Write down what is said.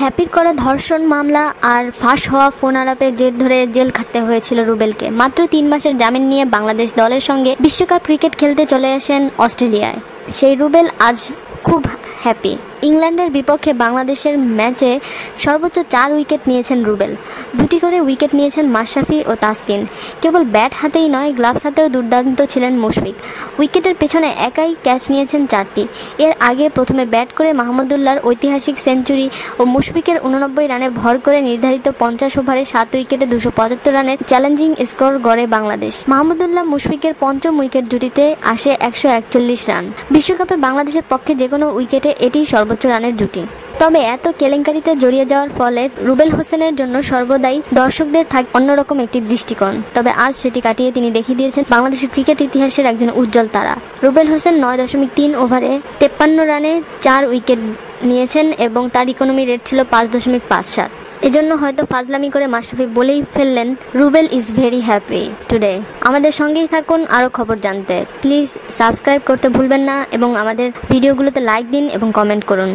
হ্যাপির করা ধর্ষণ মামলা আর ফাঁস হওয়া ফোন আলাপের জের ধরে জেল খাটতে হয়েছিল রুবেলকে। মাত্র তিন মাসের জামিন নিয়ে বাংলাদেশ দলের সঙ্গে বিশ্বকাপ ক্রিকেট খেলতে চলে আসেন অস্ট্রেলিয়ায়। সেই রুবেল আজ খুব হ্যাপি। ইংল্যান্ডের বিপক্ষে বাংলাদেশের ম্যাচে সর্বোচ্চ চার উইকেট নিয়েছেন রুবেল। দুটি করে উইকেট নিয়েছেন মাশরাফি ও তাসকিন। কেবল ব্যাট হাতেই নয়, গ্লাভস হাতেও দুর্দান্ত ছিলেন মুশফিক। উইকেটের পেছনে একাই ক্যাচ নিয়েছেন চারটি। এর আগে প্রথমে ব্যাট করে মাহমুদুল্লাহর ঐতিহাসিক সেঞ্চুরি ও মুশফিকের উননব্বই রানে ভর করে নির্ধারিত পঞ্চাশ ওভারে সাত উইকেটে দুশো পঁচাত্তর রানের চ্যালেঞ্জিং স্কোর গড়ে বাংলাদেশ। মাহমুদুল্লাহ মুশফিকের পঞ্চম উইকেট জুটিতে আসে একশো একচল্লিশ রান। বিশ্বকাপে বাংলাদেশের পক্ষে যে কোনো উইকেটে এটি সর্বোচ্চ রানের জুটি। তবে এত কেলেঙ্কারিতে জড়িয়ে যাওয়ার ফলে রুবেল হোসেনের জন্য সর্বদাই দর্শকদের থাক অন্যরকম একটি দৃষ্টিকোণ। তবে আজ সেটি কাটিয়ে তিনি দেখিয়ে দিয়েছেন বাংলাদেশের ক্রিকেট ইতিহাসের একজন উজ্জ্বল তারা। রুবেল হোসেন নয় দশমিক তিন ওভারে তেপ্পান্ন রানে চার উইকেট নিয়েছেন এবং তার ইকোনমি রেট ছিল পাঁচ দশমিক পাঁচ সাত। এজন্য হয়তো ফাজলামি করে মাশরাফি বলেই ফেললেন, Rubel is very happy today আমাদের সঙ্গেই থাকুন আরও খবর জানতে। প্লিজ সাবস্ক্রাইব করতে ভুলবেন না এবং আমাদের ভিডিওগুলোতে লাইক দিন এবং কমেন্ট করুন।